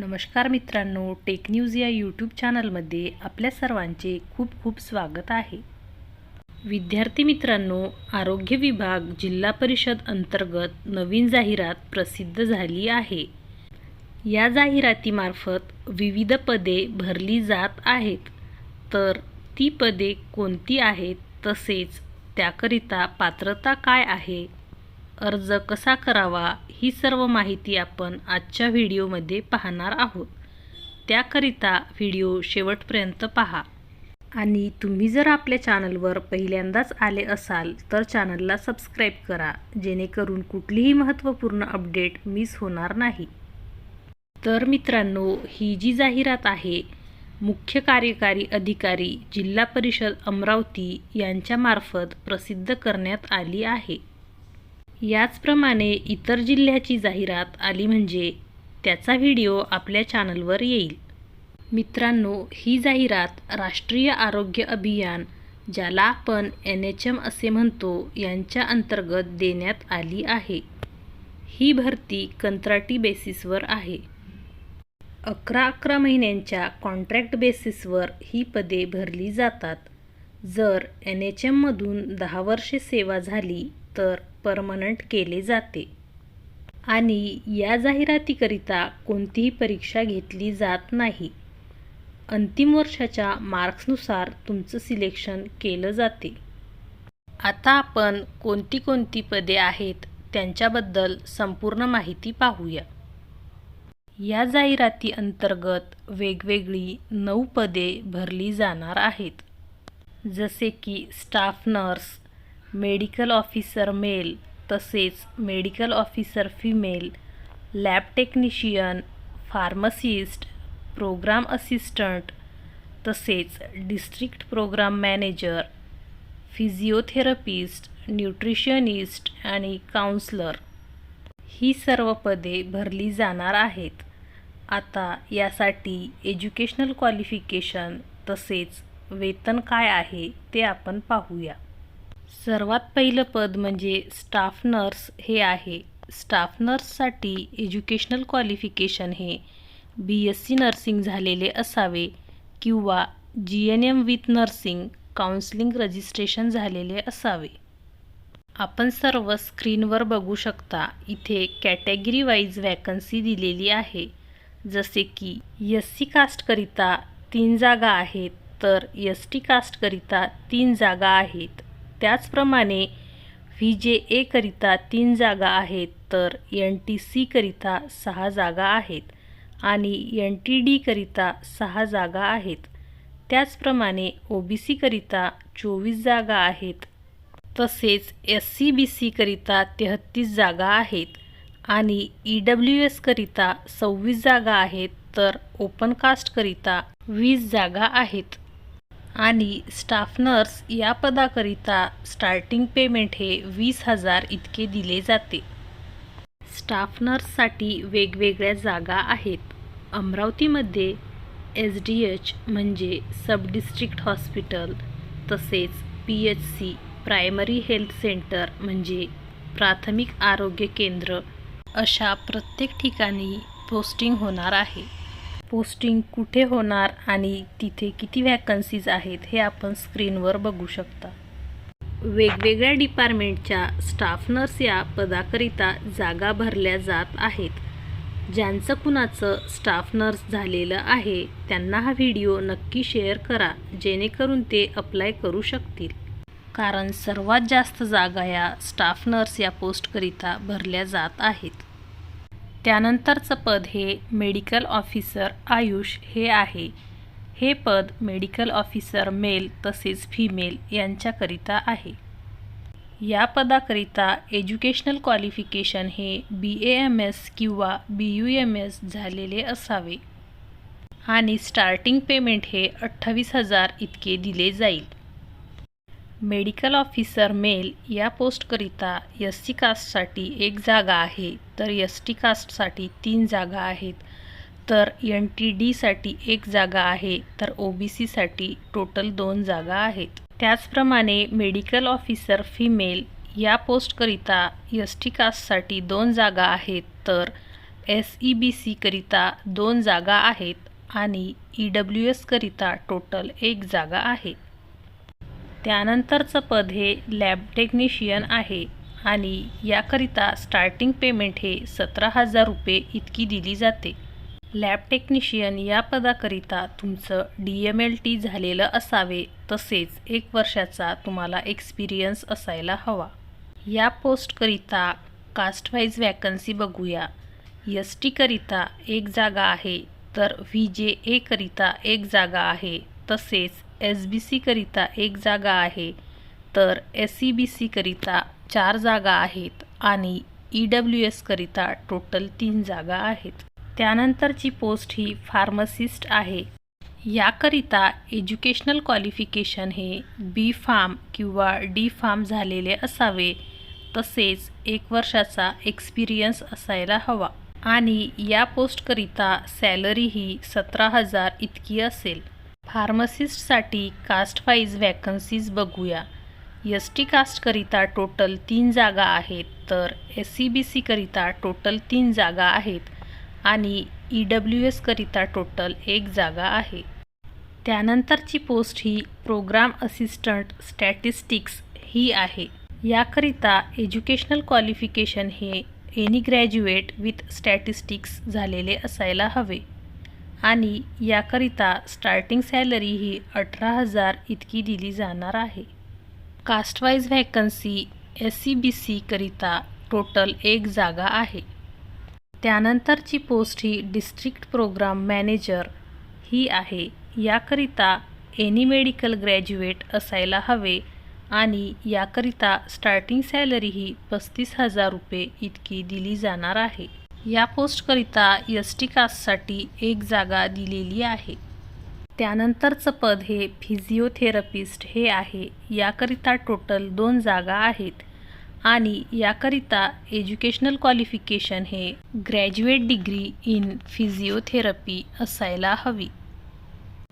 नमस्कार मित्रांनो tech news या यूट्यूब चॅनलमध्ये आपल्या सर्वांचे खूप खूप स्वागत आहे. विद्यार्थी मित्रांनो आरोग्य विभाग जिल्हा परिषद अंतर्गत नवीन जाहिरात प्रसिद्ध झाली आहे. या जाहिरातीमार्फत विविध पदे भरली जात आहेत. तर ती पदे कोणती आहेत तसेच त्याकरिता पात्रता काय आहे अर्ज कसा करावा ही सर्व माहिती आपण आजच्या व्हिडिओमध्ये पाहणार आहोत. त्याकरिता व्हिडिओ शेवटपर्यंत पहा. आणि तुम्ही जर आपल्या चॅनलवर पहिल्यांदाच आले असाल तर चॅनलला सबस्क्राईब करा जेणेकरून कुठलीही महत्त्वपूर्ण अपडेट मिस होणार नाही. तर मित्रांनो ही जी जाहिरात आहे मुख्य कार्यकारी अधिकारी जिल्हा परिषद अमरावती यांच्यामार्फत प्रसिद्ध करण्यात आली आहे. याचप्रमाणे इतर जिल्ह्याची जाहिरात आली म्हणजे त्याचा व्हिडिओ आपल्या चॅनलवर येईल. मित्रांनो ही जाहिरात राष्ट्रीय आरोग्य अभियान ज्याला आपण एन एच एम असे म्हणतो यांच्या अंतर्गत देण्यात आली आहे. ही भरती कंत्राटी बेसिसवर आहे. अकरा अकरा महिन्यांच्या कॉन्ट्रॅक्ट बेसिसवर ही पदे भरली जातात. जर एन एच एममधून दहा वर्षे सेवा झाली तर परमनंट केले जाते. आणि या जाहिरातीकरिता कोणतीही परीक्षा घेतली जात नाही. अंतिम वर्षाच्या मार्क्सनुसार तुमचं सिलेक्शन केलं जाते. आता आपण कोणती कोणती पदे आहेत त्यांच्याबद्दल संपूर्ण माहिती पाहूया. या जाहिराती अंतर्गत वेगवेगळी नऊ पदे भरली जाणार आहेत. जसे की staff nurse medical officer male तसेच medical officer female lab technician pharmacist program assistant तसेच district program manager physiotherapist nutritionist आणि काउन्सलर. ही सर्व पदे भरली जाणार आहेत. आता यासाठी एज्युकेशनल क्वालिफिकेशन तसेच वेतन काय आहे ते आपण पाहूया. सर्वात पहिलं पद म्हणजे स्टाफ नर्स हे आहे. स्टाफ नर्ससाठी एज्युकेशनल क्वालिफिकेशन हे. बी एस सी नर्सिंग झालेले असावे किंवा G N M with nursing counselling registration झालेले असावे. आपण सर्व स्क्रीनवर बघू शकता इथे कॅटेगरी वाईज वॅकन्सी दिलेली आहे. जसे की एस सी कास्टकरिता तीन जागा आहेत तर एस टी कास्टकरिता तीन जागा आहेत. त्याचप्रमाणे व्ही जे एकरिता तीन जागा आहेत तर एन टी सीकरिता सहा जागा आहेत आणि एन टी डीकरिता सहा जागा आहेत. त्याचप्रमाणे ओ बी सीकरिता चोवीस जागा आहेत. तसेच एस सी बी सीकरिता तेहत्तीस जागा आहेत आणि ई डब्ल्यू एसकरिता सव्वीस जागा आहेत तर ओपन कास्टकरिता वीस जागा आहेत. आणि स्टाफ नर्स या पदाकरिता स्टार्टिंग पेमेंट हे वीस हजार इतके दिले जाते. स्टाफ नर्ससाठी वेगवेगळ्या जागा आहेत. अमरावतीमध्ये एस डी एच म्हणजे सब डिस्ट्रिक्ट हॉस्पिटल तसेच P H C primary health centre म्हणजे प्राथमिक आरोग्य केंद्र अशा प्रत्येक ठिकाणी पोस्टिंग होणार आहे. पोस्टिंग कुठे होणार आणि तिथे किती व्हॅकन्सीज आहेत हे आपण स्क्रीनवर बघू शकता. वेगवेगळ्या डिपार्टमेंटच्या स्टाफ नर्स या पदाकरिता जागा भरल्या जात आहेत. ज्यांचं कुणाचं स्टाफ नर्स झालेलं आहे त्यांना हा व्हिडिओ नक्की शेअर करा जेणेकरून ते अप्लाय करू शकतील. कारण सर्वात जास्त जागा या स्टाफ नर्स या पोस्टकरिता भरल्या जात आहेत. त्यानंतरचं पद हे मेडिकल ऑफिसर आयुष हे आहे. हे पद मेडिकल ऑफिसर मेल तसेच फिमेल यांच्याकरिता आहे. या पदाकरिता एज्युकेशनल क्वालिफिकेशन हे बी ए एम एस किंवा बी यू एम एस झालेले असावे. आणि स्टार्टिंग पेमेंट हे अठ्ठावीस हजार इतके दिले जाईल. मेडिकल ऑफिसर मेल या पोस्टकरिता एस सी कास्टसाठी एक जागा आहे तर एस टी कास्टसाठी तीन जागा आहेत. तर एन टी डीसाठी एक जागा आहे तर ओ बी सीसाठी टोटल दोन जागा आहेत. त्याचप्रमाणे मेडिकल ऑफिसर फिमेल या पोस्टकरिता एस टी कास्टसाठी दोन जागा आहेत तर एस ई बी सीकरिता दोन जागा आहेत आणि ई डब्ल्यू एसकरिता टोटल एक जागा आहे. त्यानंतरचं पद हे लॅब टेक्निशियन आहे आणि याकरिता स्टार्टिंग पेमेंट हे सतरा हजार रुपये इतकी दिली जाते. लॅब टेक्निशियन या पदाकरिता तुमचं डी एम एल टी झालेलं असावे तसेच एक वर्षाचा तुम्हाला एक्सपिरियन्स असायला हवा. या पोस्टकरिता कास्टवाईज वॅकन्सी बघूया. एस टीकरिता एक जागा आहे तर व्ही जे एकरिता एक जागा आहे. तसेच एस बी सीकरिता एक जागा आहे. तर एस सी बी सीकरिता चार जागा आहेत आणि ई डब्ल्यू एसकरिता टोटल तीन जागा आहेत. त्यानंतरची पोस्ट ही फार्मसिस्ट आहे. याकरिता एज्युकेशनल क्वालिफिकेशन हे बी फार्म किंवा डी फार्म झालेले असावे. तसेच एक वर्षाचा एक्सपिरियन्स असायला हवा. आणि या पोस्टकरिता सॅलरी ही सतरा हजार इतकी असेल. फार्मसिस्टसाठी कास्ट वाईज वॅकन्सीज बघूया. एस टी कास्टकरिता टोटल तीन जागा आहेत तर एस सी बी सीकरिता टोटल तीन जागा आहेत आणि ई डब्ल्यू एसकरिता टोटल एक जागा आहे. त्यानंतरची पोस्ट ही प्रोग्राम असिस्टंट स्टॅटिस्टिक्स ही आहे. याकरिता एज्युकेशनल क्वालिफिकेशन हे एनी ग्रॅज्युएट विथ स्टॅटिस्टिक्स झालेले असायला हवे. आणि याकरिता स्टार्टिंग सॅलरी ही अठरा हजार इतकी दिली जाणार आहे. Castewise vacancy S C B सीकरिता total एक जागा आहे. त्यानंतरची पोस्ट ही डिस्ट्रिक्ट प्रोग्राम मॅनेजर ही आहे. याकरिता एनी मेडिकल ग्रॅज्युएट असायला हवे आणि याकरिता स्टार्टिंग सॅलरी ही पस्तीस हजार रुपये इतकी दिली जाणार आहे. या पोस्टकरिता एस टी कास्टसाठी एक जागा दिलेली आहे. त्यानंतरचं पद हे फिजिओथेरपिस्ट हे आहे. याकरिता टोटल दोन जागा आहेत. आणि याकरिता एज्युकेशनल क्वालिफिकेशन हे ग्रॅज्युएट डिग्री इन फिजिओथेरपी असायला हवी.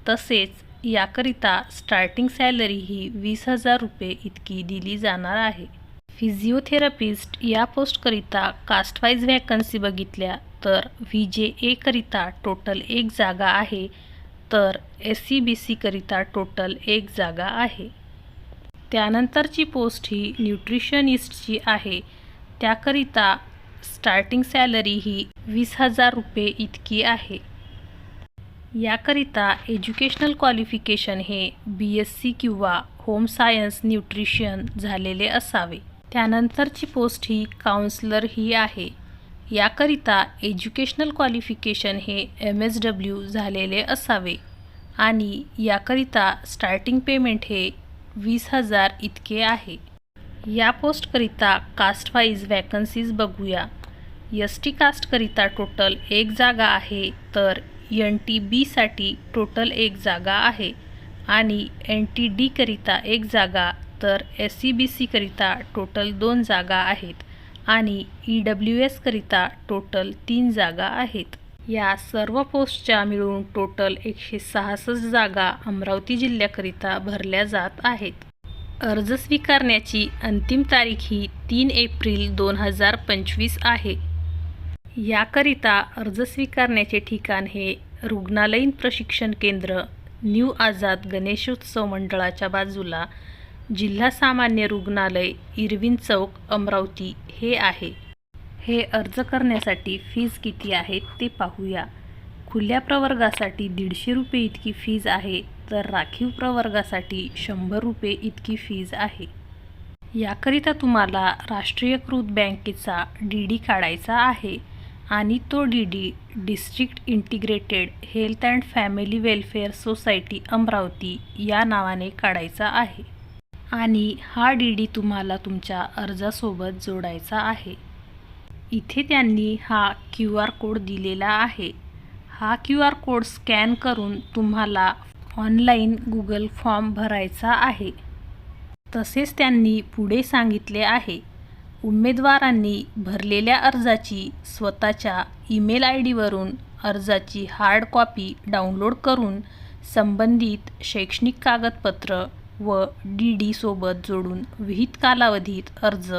तसेच याकरिता स्टार्टिंग सॅलरी ही वीस हजार रुपये इतकी दिली जाणार आहे. फिजिओथेरपिस्ट या पोस्टकरिता कास्टवाईज व्हॅकन्सी बघितल्या तर व्ही जे एकरिता टोटल एक जागा आहे तर एस सी बी सीकरिता टोटल एक जागा आहे. त्यानंतरची पोस्ट ही न्यूट्रिशनिस्टची आहे. त्याकरिता स्टार्टिंग सॅलरी ही वीस हजार रुपये इतकी आहे. याकरिता एज्युकेशनल क्वालिफिकेशन हे बी एस सी किंवा होम सायन्स न्यूट्रिशन झालेले असावे. त्यानंतरची पोस्ट ही काउन्सलर ही आहे. याकरिता एज्युकेशनल क्वालिफिकेशन हे एम एस डब्ल्यू झालेले असावे. आणि याकरिता स्टार्टिंग पेमेंट हे वीस हजार इतके आहे. या पोस्टकरिता कास्टवाईज वॅकन्सीज बघूया. एस टी कास्टकरिता टोटल एक जागा आहे तर एन टी बीसाठी टोटल एक जागा आहे. आणि एन टी डीकरिता एक जागा तर एस सी बी सीकरिता टोटल दोन जागा आहेत आणि ई डब्ल्यू एसकरिता टोटल तीन जागा आहेत. या सर्व पोस्टच्या मिळून टोटल एकशे सहासष्ट जागा अमरावती जिल्ह्याकरिता भरल्या जात आहेत. अर्ज स्वीकारण्याची अंतिम तारीख ही तीन एप्रिल दोन हजार पंचवीस आहे. याकरिता अर्ज स्वीकारण्याचे ठिकाण हे रुग्णालयीन प्रशिक्षण केंद्र न्यू आझाद गणेशोत्सव मंडळाच्या बाजूला जिल्हा सामान्य रुग्णालय इरविन चौक अमरावती हे आहे. हे अर्ज करण्यासाठी फीज किती आहे ते पाहूया. खुल्या प्रवर्गासाठी दीडशे रुपये इतकी फीज आहे तर राखीव प्रवर्गासाठी शंभर रुपये इतकी फीज आहे. याकरिता तुम्हाला राष्ट्रीयकृत बँकेचा डी डी काढायचा आहे आणि तो D D district integrated health and family welfare society Amravati या नावाने काढायचा आहे. आणि हा डी डी तुम्हाला तुमच्या अर्जासोबत जोडायचा आहे. इथे त्यांनी हा क्यू आर कोड दिलेला आहे. हा क्यू आर कोड स्कॅन करून तुम्हाला ऑनलाईन गुगल फॉर्म भरायचा आहे. तसेच त्यांनी पुढे सांगितले आहे उमेदवारांनी भरलेल्या अर्जाची स्वतःच्या ईमेल आय डीवरून अर्जाची हार्ड कॉपी डाउनलोड करून संबंधित शैक्षणिक कागदपत्र व डी डी सोबत जोडून विहित कालावधीत अर्ज.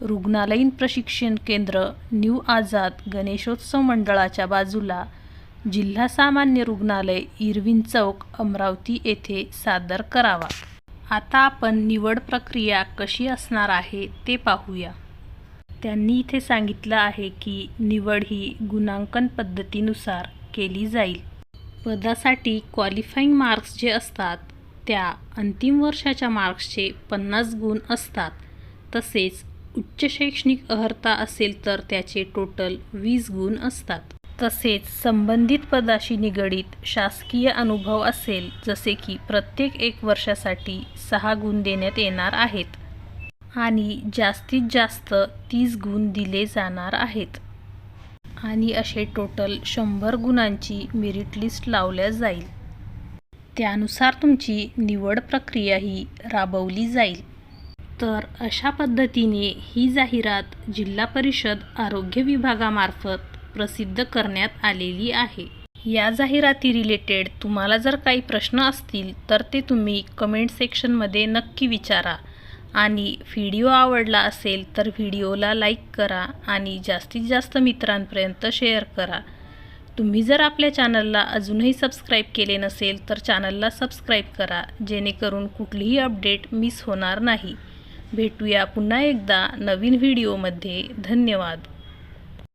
रुग्णालयीन प्रशिक्षण केंद्र न्यू आझाद गणेशोत्सव मंडळाच्या बाजूला. जिल्हा सामान्य रुग्णालय इरविन चौक अमरावती येथे सादर करावा. आता आपण निवड प्रक्रिया कशी असणार आहे ते पाहूया. त्यांनी इथे सांगितलं आहे की निवड ही गुणांकन पद्धतीनुसार केली जाईल. पदासाठी क्वालिफाईंग मार्क्स जे असतात त्या अंतिम वर्षाच्या मार्क्सचे पन्नास गुण असतात. तसेच उच्च शैक्षणिक अर्हता असेल तर त्याचे टोटल वीस गुण असतात. तसेच संबंधित पदाशी निगडीत शासकीय अनुभव असेल जसे की प्रत्येक एक वर्षासाठी सहा गुण देण्यात येणार आहेत. आणि जास्तीत जास्त तीस गुण दिले जाणार आहेत. आणि असे टोटल शंभर गुणांची मेरिट लिस्ट लावल्या जाईल. त्यानुसार तुमची निवड प्रक्रिया ही राबवली जाईल. तर अशा पद्धतीने ही जाहिरात जिल्हा परिषद आरोग्य विभागामार्फत प्रसिद्ध करण्यात आलेली आहे. या जाहिराती रिलेटेड तुम्हाला जर काही प्रश्न असतील तर ते तुम्ही कमेंट सेक्शनमध्ये नक्की विचारा. आणि व्हिडिओ आवडला असेल तर व्हिडिओला लाईक करा आणि जास्तीत जास्त मित्रांपर्यंत शेअर करा. तुम्ही जर आपल्या चॅनलला अजूनही सबस्क्राईब केले नसेल तर चॅनलला सबस्क्राईब करा जेणेकरून कुठलीही अपडेट मिस होणार नाही. भेटूया पुन्हा एकदा नवीन व्हिडिओमध्ये धन्यवाद.